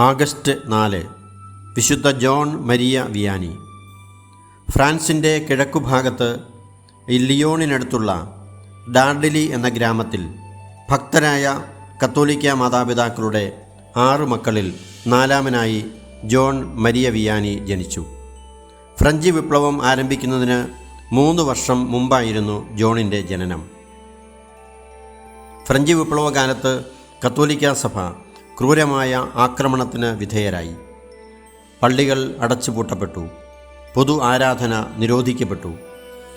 August നാല് വിശുദ്ധ John Maria Vianney. ഫ്രാൻസിന്റെ കിഴക്കുഭാഗത്ത് ലിയോണിനടുത്തുള്ള ഡാർഡിലി എന്ന ഗ്രാമത്തിൽ ഭക്തരായ കത്തോലിക്ക മാതാപിതാക്കളുടെ ആറു മക്കളിൽ നാലാമനായി ജോൺ മരിയ വിയാനി ജനിച്ചു. ഫ്രഞ്ച് വിപ്ലവം ആരംഭിക്കുന്നതിന് മൂന്ന് വർഷം മുമ്പായിരുന്നു ജോണിന്റെ ജനനം. ഫ്രഞ്ച് വിപ്ലവകാലത്ത് കത്തോലിക്ക സഭ ക്രൂരമായ ആക്രമണത്തിന് വിധേയരായി. പള്ളികൾ അടച്ചുപൂട്ടപ്പെട്ടു. പൊതു ആരാധന നിരോധിക്കപ്പെട്ടു.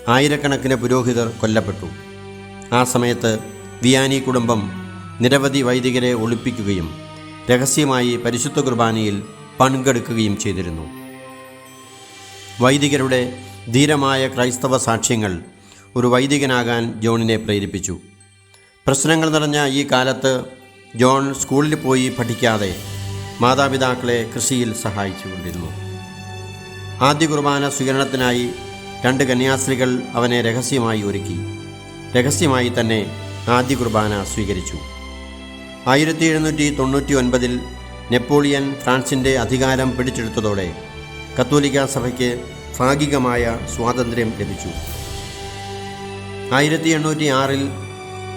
ആയിരക്കണക്കിന് പുരോഹിതർ കൊല്ലപ്പെട്ടു. ആ സമയത്ത് വിയാനി കുടുംബം നിരവധി വൈദികരെ ഒളിപ്പിക്കുകയും രഹസ്യമായി പരിശുദ്ധ കുർബാനയിൽ പങ്കെടുക്കുകയും ചെയ്തിരുന്നു. വൈദികരുടെ ധീരമായ ക്രൈസ്തവ സാക്ഷ്യങ്ങൾ ഒരു വൈദികനാകാൻ ജോണിനെ പ്രേരിപ്പിച്ചു. പ്രശ്നങ്ങൾ നിറഞ്ഞ ഈ കാലത്ത് ജോൺ സ്കൂളിൽ പോയി പഠിക്കാതെ മാതാപിതാക്കളെ കൃഷിയിൽ സഹായിച്ചുകൊണ്ടിരുന്നു. ആദ്യ കുർബാന സ്വീകരണത്തിനായി രണ്ട് കന്യാസ്ത്രീകൾ അവനെ രഹസ്യമായി ഒരുക്കി. രഹസ്യമായി തന്നെ ആദ്യ കുർബാന സ്വീകരിച്ചു. ആയിരത്തി എഴുന്നൂറ്റി തൊണ്ണൂറ്റി ഒൻപതിൽ നെപ്പോളിയൻ ഫ്രാൻസിന്റെ അധികാരം പിടിച്ചെടുത്തതോടെ കത്തോലിക്ക സഭയ്ക്ക് ഭാഗികമായ സ്വാതന്ത്ര്യം ലഭിച്ചു. ആയിരത്തി എണ്ണൂറ്റി ആറിൽ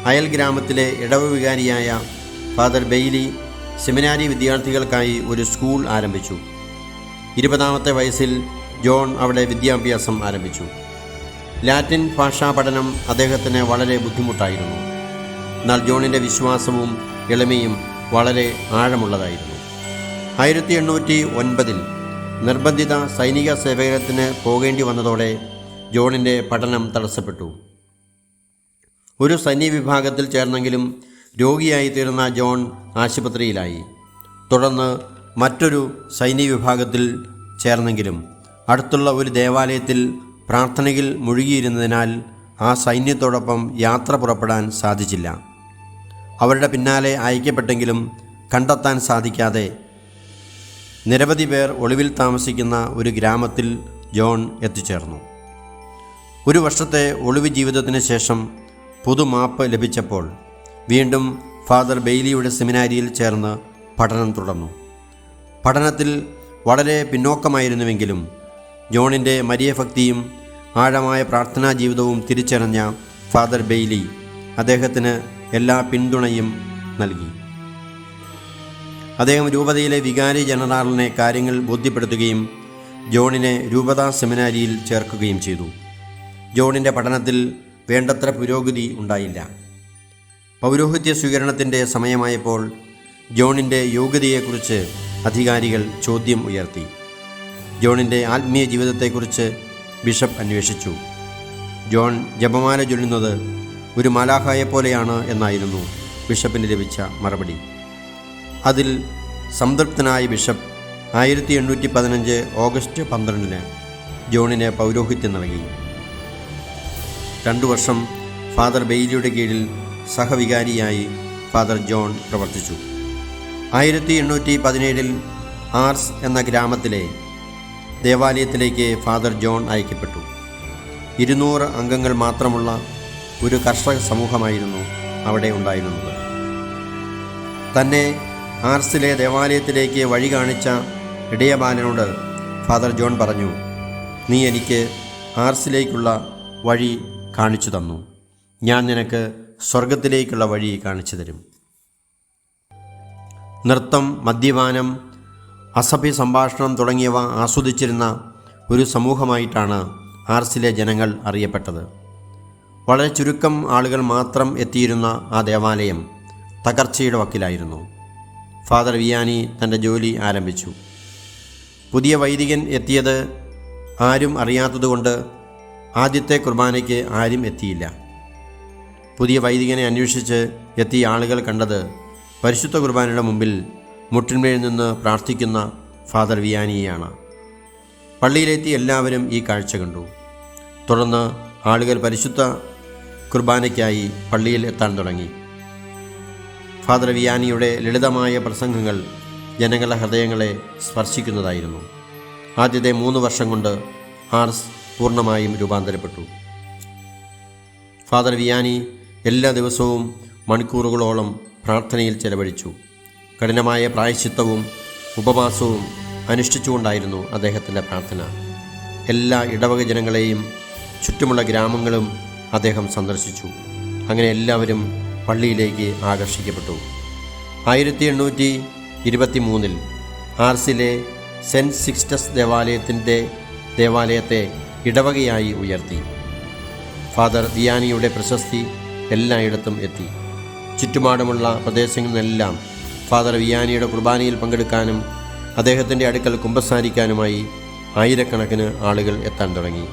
അയൽ ഗ്രാമത്തിലെ ഇടവ വികാരിയായ ഫാദർ ബെയ്ലി സെമിനാരി വിദ്യാർത്ഥികൾക്കായി ഒരു സ്കൂൾ ആരംഭിച്ചു. ഇരുപതാമത്തെ വയസ്സിൽ ജോൺ അവിടെ വിദ്യാഭ്യാസം ആരംഭിച്ചു. ലാറ്റിൻ ഭാഷാ പഠനം അദ്ദേഹത്തിന് വളരെ ബുദ്ധിമുട്ടായിരുന്നു. എന്നാൽ ജോണിന്റെ വിശ്വാസവും എളിമയും വളരെ ആഴമുള്ളതായിരുന്നു. ആയിരത്തി എണ്ണൂറ്റി ഒൻപതിൽ നിർബന്ധിത സൈനിക സേവനത്തിന് പോകേണ്ടി വന്നതോടെ ജോണിന്റെ പഠനം തടസ്സപ്പെട്ടു. ഒരു സൈന്യ വിഭാഗത്തിൽ ചേർന്നെങ്കിലും രോഗിയായി തീർന്ന ജോൺ ആശുപത്രിയിലായി. തുടർന്ന് മറ്റൊരു സൈനിക വിഭാഗത്തിൽ ചേർന്നെങ്കിലും അടുത്തുള്ള ഒരു ദേവാലയത്തിൽ പ്രാർത്ഥനയിൽ മുഴുകിയിരുന്നതിനാൽ ആ സൈന്യത്തോടൊപ്പം യാത്ര പുറപ്പെടാൻ സാധിച്ചില്ല. അവരുടെ പിന്നാലെ അയക്കപ്പെട്ടെങ്കിലും കണ്ടെത്താൻ സാധിക്കാതെ നിരവധി പേർ ഒളിവിൽ താമസിക്കുന്ന ഒരു ഗ്രാമത്തിൽ ജോൺ എത്തിച്ചേർന്നു. ഒരു വർഷത്തെ ഒളിവ് ജീവിതത്തിന് ശേഷം പുതുമാപ്പ് ലഭിച്ചപ്പോൾ വീണ്ടും ഫാദർ ബെയ്ലിയുടെ സെമിനാരിയിൽ ചേർന്ന് പഠനം തുടർന്നു. പഠനത്തിൽ വളരെ പിന്നോക്കമായിരുന്നുവെങ്കിലും ജോണിന്റെ മരിയഭക്തിയും ആഴമായ പ്രാർത്ഥനാ ജീവിതവും തിരിച്ചറിഞ്ഞ ഫാദർ ബെയ്ലി അദ്ദേഹത്തിന് എല്ലാ പിന്തുണയും നൽകി. അദ്ദേഹം രൂപതയിലെ വികാരി ജനറാളിനെ കാര്യങ്ങൾ ബോധ്യപ്പെടുത്തുകയും ജോണിനെ രൂപതാ സെമിനാരിയിൽ ചേർക്കുകയും ചെയ്തു. ജോണിന്റെ പഠനത്തിൽ വേണ്ടത്ര പുരോഗതി ഉണ്ടായില്ല. പൗരോഹിത്യ സ്വീകരണത്തിന്റെ സമയമായപ്പോൾ ജോണിന്റെ യോഗ്യതയെക്കുറിച്ച് അധികാരികൾ ചോദ്യം ഉയർത്തി. ജോണിന്റെ ആത്മീയ ജീവിതത്തെക്കുറിച്ച് ബിഷപ്പ് അന്വേഷിച്ചു. ജോൺ ജപമാല ചൊല്ലുന്നത് ഒരു മാലാഖായെപ്പോലെയാണ് എന്നായിരുന്നു ബിഷപ്പിന് ലഭിച്ച മറുപടി. അതിൽ സംതൃപ്തനായ ബിഷപ്പ് ആയിരത്തി എണ്ണൂറ്റി പതിനഞ്ച് ഓഗസ്റ്റ് പന്ത്രണ്ടിന് ജോണിന് പൗരോഹിത്യം നൽകി. രണ്ടു വർഷം ഫാദർ ബെയ്ലിയുടെ കീഴിൽ സഹവികാരിയായി ഫാദർ ജോൺ പ്രവർത്തിച്ചു. ആയിരത്തി എണ്ണൂറ്റി പതിനേഴിൽ ആർസ് എന്ന ഗ്രാമത്തിലെ ദേവാലയത്തിലേക്ക് ഫാദർ ജോൺ അയക്കപ്പെട്ടു. ഇരുന്നൂറ് അംഗങ്ങൾ മാത്രമുള്ള ഒരു കർഷക സമൂഹമായിരുന്നു അവിടെ ഉണ്ടായിരുന്നത്. തന്നെ ആർസിലെ ദേവാലയത്തിലേക്ക് വഴി കാണിച്ച ഇടയബാലനോട് ഫാദർ ജോൺ പറഞ്ഞു നീ എനിക്ക് ആർസിലേക്കുള്ള വഴി കാണിച്ചു തന്നു. ഞാൻ നിനക്ക് സ്വർഗത്തിലേക്കുള്ള വഴി കാണിച്ചു തരും. നൃത്തം മദ്യപാനം അസഭ്യ സംഭാഷണം തുടങ്ങിയവ ആസ്വദിച്ചിരുന്ന ഒരു സമൂഹമായിട്ടാണ് ആർസിലെ ജനങ്ങൾ അറിയപ്പെട്ടത്. വളരെ ചുരുക്കം ആളുകൾ മാത്രം എത്തിയിരുന്ന ആ ദേവാലയം തകർച്ചയുടെ വക്കിലായിരുന്നു. ഫാദർ വിയാനി തന്റെ ജോലി ആരംഭിച്ചു. പുതിയ വൈദികൻ എത്തിയത് ആരും അറിയാത്തതുകൊണ്ട് ആദ്യത്തെ കുർബാനയ്ക്ക് ആരും എത്തിയില്ല. പുതിയ വൈദികനെ അന്വേഷിച്ച് എത്തിയ ആളുകൾ കണ്ടത് പരിശുദ്ധ കുർബാനയുടെ മുമ്പിൽ മുട്ടിന്മേൽ നിന്ന് പ്രാർത്ഥിക്കുന്ന ഫാദർ വിയാനിയാണ് പള്ളിയിലെത്തി എല്ലാവരും ഈ കാഴ്ച കണ്ടു. തുടർന്ന് ആളുകൾ പരിശുദ്ധ കുർബാനയ്ക്കായി പള്ളിയിൽ എത്താൻ തുടങ്ങി. ഫാദർ വിയാനിയുടെ ലളിതമായ പ്രസംഗങ്ങൾ ജനങ്ങളുടെ ഹൃദയങ്ങളെ സ്പർശിക്കുന്നതായിരുന്നു. ആദ്യത്തെ മൂന്ന് വർഷം കൊണ്ട് ആർസ് പൂർണമായും രൂപാന്തരപ്പെട്ടു. ഫാദർ വിയാനി എല്ലാ ദിവസവും മണിക്കൂറുകളോളം പ്രാർത്ഥനയിൽ ചെലവഴിച്ചു. കഠിനമായ പ്രായശ്ചിത്തവും ഉപവാസവും അനുഷ്ഠിച്ചുകൊണ്ടായിരുന്നു അദ്ദേഹത്തിന്റെ പ്രാർത്ഥന. എല്ലാ ഇടവക ജനങ്ങളെയും ചുറ്റുമുള്ള ഗ്രാമങ്ങളും അദ്ദേഹം സന്ദർശിച്ചു. അങ്ങനെ എല്ലാവരും പള്ളിയിലേക്ക് ആകർഷിക്കപ്പെട്ടു. ആയിരത്തി എണ്ണൂറ്റി ഇരുപത്തി മൂന്നിൽ ആർസിലെ സെന്റ് സിക്സ്റ്റസ് ദേവാലയത്തിന്റെ ദേവാലയത്തെ ഇടവകയായി ഉയർത്തി. ഫാദർ ദിയാനിയുടെ പ്രശസ്തി എല്ലായിടത്തും എത്തി. ചുറ്റുപാടുമുള്ള പ്രദേശങ്ങളിലെല്ലാം ഫാദർ വിയാനിയുടെ കുർബാനയിൽ പങ്കെടുക്കാനും അദ്ദേഹത്തിന്റെ അടുക്കൽ കുമ്പസാരിക്കാനുമായി ആയിരക്കണക്കിന് ആളുകൾ എത്താൻ തുടങ്ങി.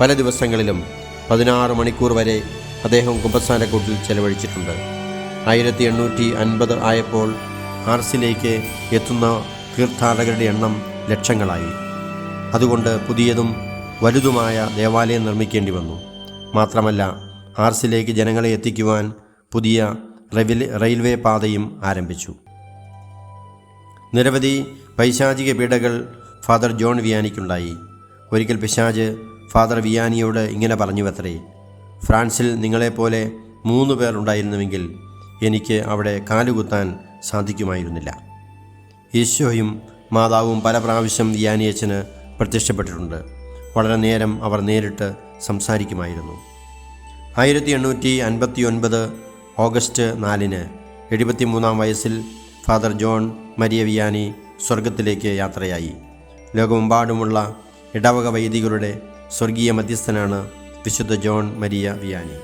പല ദിവസങ്ങളിലും പതിനാറ് മണിക്കൂർ വരെ അദ്ദേഹം കുമ്പസാരക്കൂട്ടിൽ ചെലവഴിച്ചിട്ടുണ്ട്. ആയിരത്തി എണ്ണൂറ്റി അൻപത് ആയപ്പോൾ ആർസിലേക്ക് എത്തുന്ന തീർത്ഥാടകരുടെ എണ്ണം ലക്ഷങ്ങളായി. അതുകൊണ്ട് പുതിയതും വലുതുമായ ദേവാലയം നിർമ്മിക്കേണ്ടി വന്നു. മാത്രമല്ല ആർസിലേക്ക് ജനങ്ങളെ എത്തിക്കുവാൻ പുതിയ റെയിൽവേ പാതയും ആരംഭിച്ചു. നിരവധി പൈശാചിക പീഡകൾ ഫാദർ ജോൺ വിയാനിക്കുണ്ടായി. ഒരിക്കൽ പിശാജ് ഫാദർ വിയാനിയോട് ഇങ്ങനെ പറഞ്ഞുവത്രേ ഫ്രാൻസിൽ നിങ്ങളെപ്പോലെ മൂന്ന് പേർ ഉണ്ടായിരുന്നുവെങ്കിൽ എനിക്ക് അവിടെ കാലുകുത്താൻ സാധിക്കുമായിരുന്നില്ല. ഈശോയും മാതാവും പല പ്രാവശ്യം വിയാനിയച്ചന് പ്രത്യക്ഷപ്പെട്ടിട്ടുണ്ട്. വളരെ നേരം അവർ നേരിട്ട് സംസാരിക്കുമായിരുന്നു. ആയിരത്തി എണ്ണൂറ്റി അൻപത്തി ഒൻപത് ഓഗസ്റ്റ് നാലിന് എഴുപത്തിമൂന്നാം വയസ്സിൽ ഫാദർ ജോൺ മരിയ വിയാനി സ്വർഗത്തിലേക്ക് യാത്രയായി. ലോകമെമ്പാടുമുള്ള ഇടവക വൈദികരുടെ സ്വർഗീയ മധ്യസ്ഥനാണ് വിശുദ്ധ ജോൺ മരിയ വിയാനി.